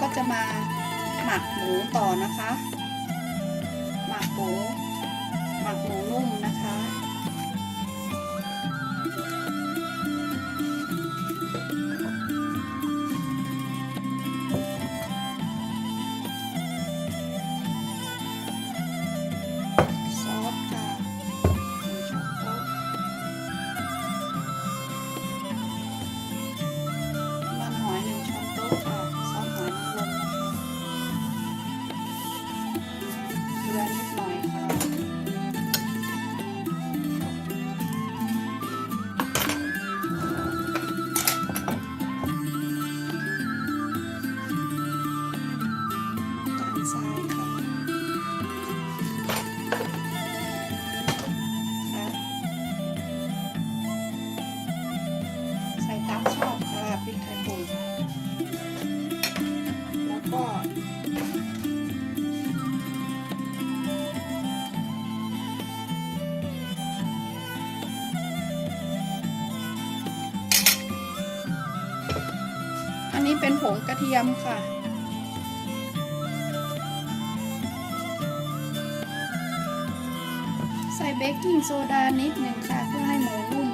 ก็จะมาหมักหมูต่อนะคะ หมักหมู หมักหมูนุ่มนะคะ นนี้เป็นผงกระเทียมค่ะ ใส่เบกกิ้งโซดานิดหนึ่งค่ะ เพื่อให้หมูนุ่ม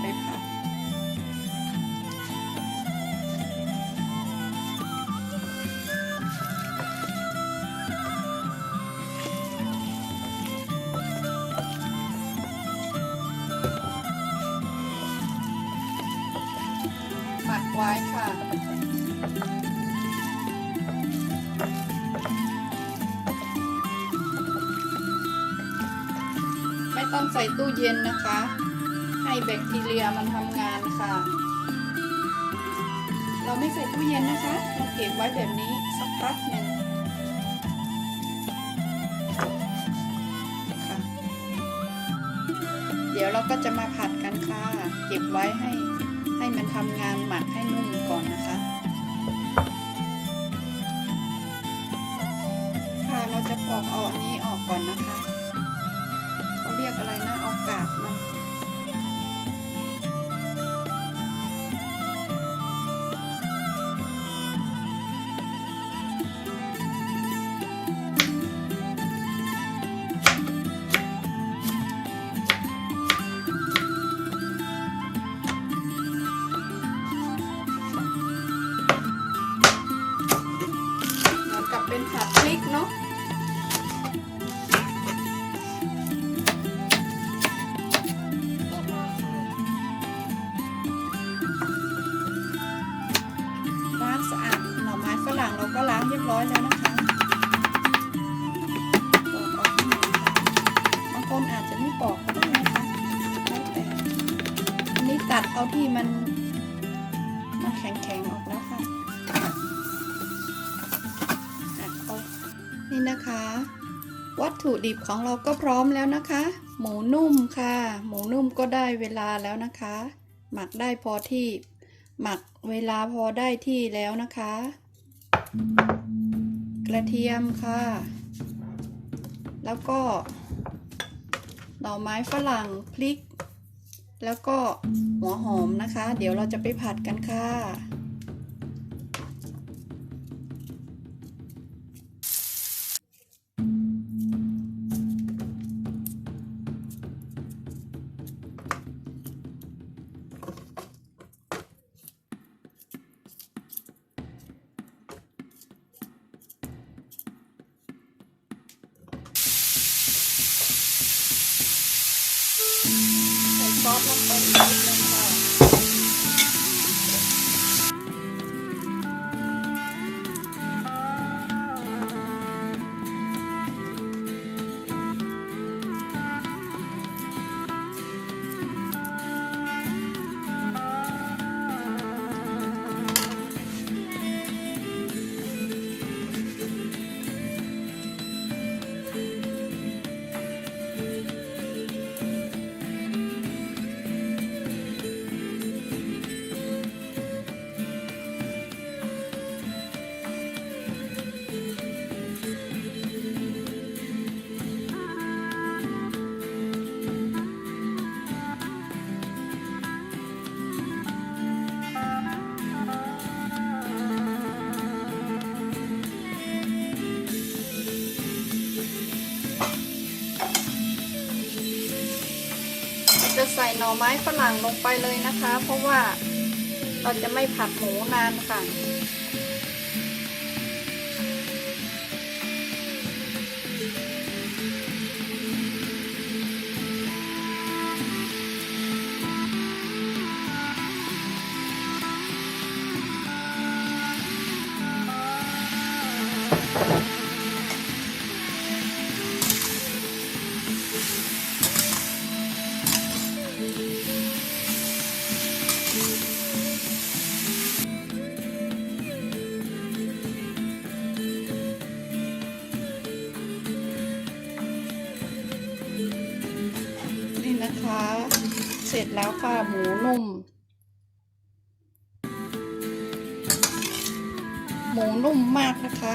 ไปผัดหมักไว้ค่ะไม่ต้องใส่ตู้เย็นนะคะ ให้แบคทีเรียมันทำงานค่ะ เราไม่ใส่ตู้เย็นนะคะ เราเก็บไว้แบบนี้สักพักหนึ่งค่ะ เดี๋ยวเราก็จะมาผัดกันค่ะ เก็บไว้ให้ให้มันทำงานหมักให้นุ่ม ปอกก็ได้นะคะแล้วแต่อันนี้ตัดเอาที่มัน มันแข็งๆออกแล้วค่ะหักเอานี่นะคะ วัตถุดิบของเราก็พร้อมแล้วนะคะ หมูนุ่มค่ะ หมูนุ่มก็ได้เวลาแล้วนะคะ หมักได้พอที่ หมักเวลาพอได้ที่แล้วนะคะ กระเทียมค่ะ แล้วก็ หน่อไม้ฝรั่งพริก แล้วก็หัวหอมนะคะ เดี๋ยวเราจะไปผัดกันค่ะ ใส่ซ น่อไม้ฝรั่งลงไปเลยนะคะ เพราะว่าเราจะไม่ผัดหมูนานค่ะ นะคะ เสร็จแล้วค่ะหมูนุ่ม หมูนุ่มมากนะคะ